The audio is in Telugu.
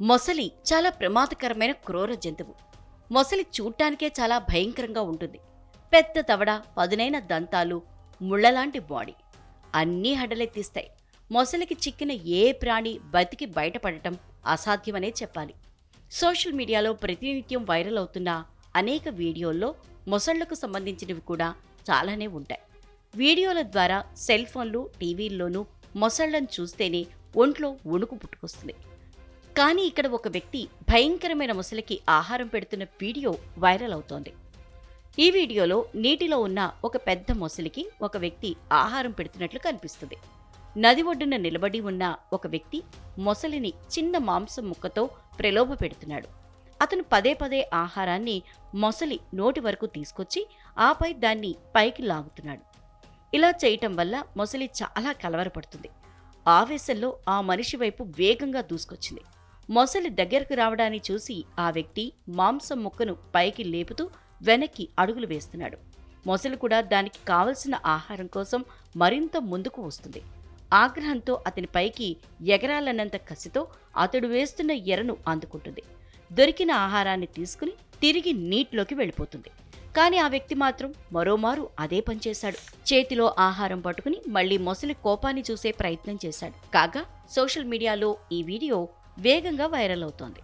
మొసలి చాలా ప్రమాదకరమైన క్రూర జంతువు. మొసలి చూడ్డానికే చాలా భయంకరంగా ఉంటుంది. పెద్ద తవడ పదునైన దంతాలు ముళ్ళలాంటి బాడీ. అన్నీ హడలెత్తిస్తాయి మొసలికి చిక్కిన ఏ ప్రాణి బతికి బయటపడటం అసాధ్యమనే చెప్పాలి. సోషల్ మీడియాలో ప్రతినిత్యం వైరల్ అవుతున్న అనేక వీడియోల్లో మొసళ్ళకు సంబంధించినవి కూడా చాలానే ఉంటాయి. వీడియోల ద్వారా సెల్ ఫోన్లు టీవీల్లోనూ మొసళ్ళను చూస్తేనే ఒంట్లో వణుకు పుట్టుకొస్తుంది. కానీ ఇక్కడ ఒక వ్యక్తి భయంకరమైన ముసలికి ఆహారం పెడుతున్న వీడియో వైరల్ అవుతోంది. ఈ వీడియోలో నీటిలో ఉన్న ఒక పెద్ద మొసలికి ఒక వ్యక్తి ఆహారం పెడుతున్నట్లు కనిపిస్తుంది. నది ఒడ్డున నిలబడి ఉన్న ఒక వ్యక్తి మొసలిని చిన్న మాంసం ముక్కతో ప్రలోభ పెడుతున్నాడు. అతను పదే పదే ఆహారాన్ని మొసలి నోటి వరకు తీసుకొచ్చి ఆపై దాన్ని పైకి లాగుతున్నాడు. ఇలా చేయటం వల్ల మొసలి చాలా కలవరపడుతుంది. ఆవేశంలో ఆ మనిషి వైపు వేగంగా దూసుకొచ్చింది. మొసలి దగ్గరకు రావడాన్ని చూసి ఆ వ్యక్తి మాంసం ముక్కను పైకి లేపుతూ వెనక్కి అడుగులు వేస్తున్నాడు. మొసలి కూడా దానికి కావలసిన ఆహారం కోసం మరింత ముందుకు వస్తుంది. ఆగ్రహంతో అతని పైకి ఎగరాలన్నంత కసితో అతడు వేస్తున్న ఎరను అందుకుంటుంది. దొరికిన ఆహారాన్ని తీసుకుని తిరిగి నీటిలోకి వెళ్ళిపోతుంది. కానీ ఆ వ్యక్తి మాత్రం మరోమారు అదే పనిచేశాడు చేతిలో ఆహారం పట్టుకుని మళ్ళీ మొసలి కోపాన్ని చూసే ప్రయత్నం చేశాడు. కాగా సోషల్ మీడియాలో ఈ వీడియో వేగంగా వైరల్ అవుతోంది.